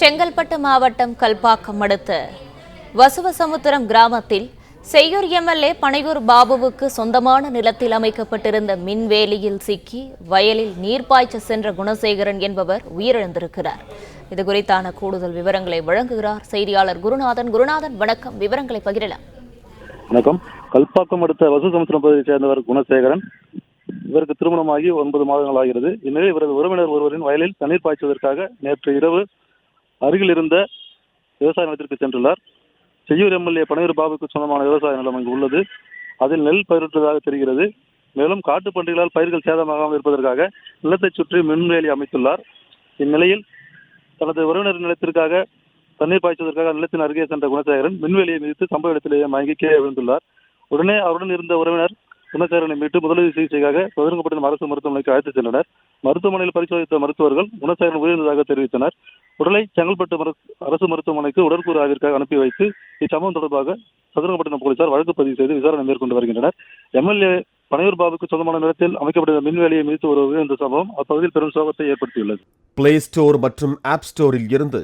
செங்கல்பட்டு மாவட்டம் கல்பாக்கம் அடுத்த வசுவசமுத்திரம் கிராமத்தில் செய்யூர் எம்எல்ஏ பனையூர் பாபுவுக்கு சொந்தமான நிலத்தில் அமைக்கப்பட்டிருந்த மின்வேலியில் சிக்கி வயலில் நீர்ப்பாய்ச்ச சென்ற குணசேகரன் என்பவர் உயிரிழந்திருக்கிறார். இது குறித்தான கூடுதல் விவரங்களை வழங்குகிறார் செய்தியாளர் குருநாதன். குருநாதன் வணக்கம். விவரங்களை பகிரலாம். வணக்கம். கல்பாக்கம் அடுத்த வசுசமுத்திரம் பகுதியைச் சேர்ந்தவர் குணசேகரன். இவருக்கு திருமணமாகி ஒன்பது மாதங்கள் ஆகிறது. இந்நிலையில் இவரது உறவினர் ஒருவரின் வயலில் தண்ணீர் பாய்ச்சுவதற்காக நேற்று இரவு அருகில் இருந்த விவசாய நிலத்திற்கு சென்றுள்ளார். செய்யூர் எம்எல்ஏ பனையூர் பாபுக்கு சொந்தமான விவசாய நிலம் அங்கு உள்ளது. அதில் நெல் பயிரிட்டதாக தெரிகிறது. மேலும் காட்டுப் பன்றிகளால் பயிர்கள் சேதமாகாமல் இருப்பதற்காக நிலத்தைச் சுற்றி மின்வேலி அமைத்துள்ளார். இந்நிலையில் தனது உறவினர் நிலத்திற்காக தண்ணீர் பாய்ச்சுவதற்காக நிலத்தின் அருகே சென்ற குணசேகரன் மின்வேலியை மிதித்து சம்பவ இடத்திலேயே மயங்கி கீழே விழுந்துள்ளார். உடனே அவருடன் இருந்த உறவினர் குணசேரனை மீட்டு முதலுதவி சிகிச்சைக்காக பகிரங்கப்பட்டினம் அரசு மருத்துவமனைக்கு அழைத்துச் சென்றனர். மருத்துவமனையில் பரிசோதித்த மருத்துவர்கள் குணசேரன் உயிரிழந்ததாக தெரிவித்தனர். உடலை செங்கல்பட்டு அரசு மருத்துவமனைக்கு உடற்கூறு ஆய்விற்காக அனுப்பி வைத்து இச்சம்பவம் தொடர்பாக சதுரங்கப்பட்டினம் போலீசார் வழக்கு பதிவு செய்து விசாரணை மேற்கொண்டு வருகின்றனர். எம்எல்ஏ பனையூர் பாபுக்கு சொந்தமான நிலத்தில் அமைக்கப்பட்ட மின்வேலியை மீது ஒரு இந்த சம்பவம் அப்பகுதியில் பெரும் சோகத்தை ஏற்படுத்தியுள்ளது. பிளே ஸ்டோர் மற்றும் ஆப் ஸ்டோரில் இருந்து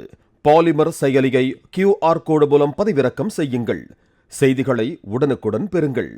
பாலிமர் செயலியை கியூஆர் கோடு மூலம் பதிவிறக்கம் செய்யுங்கள். செய்திகளை உடனுக்குடன் பெறுங்கள்.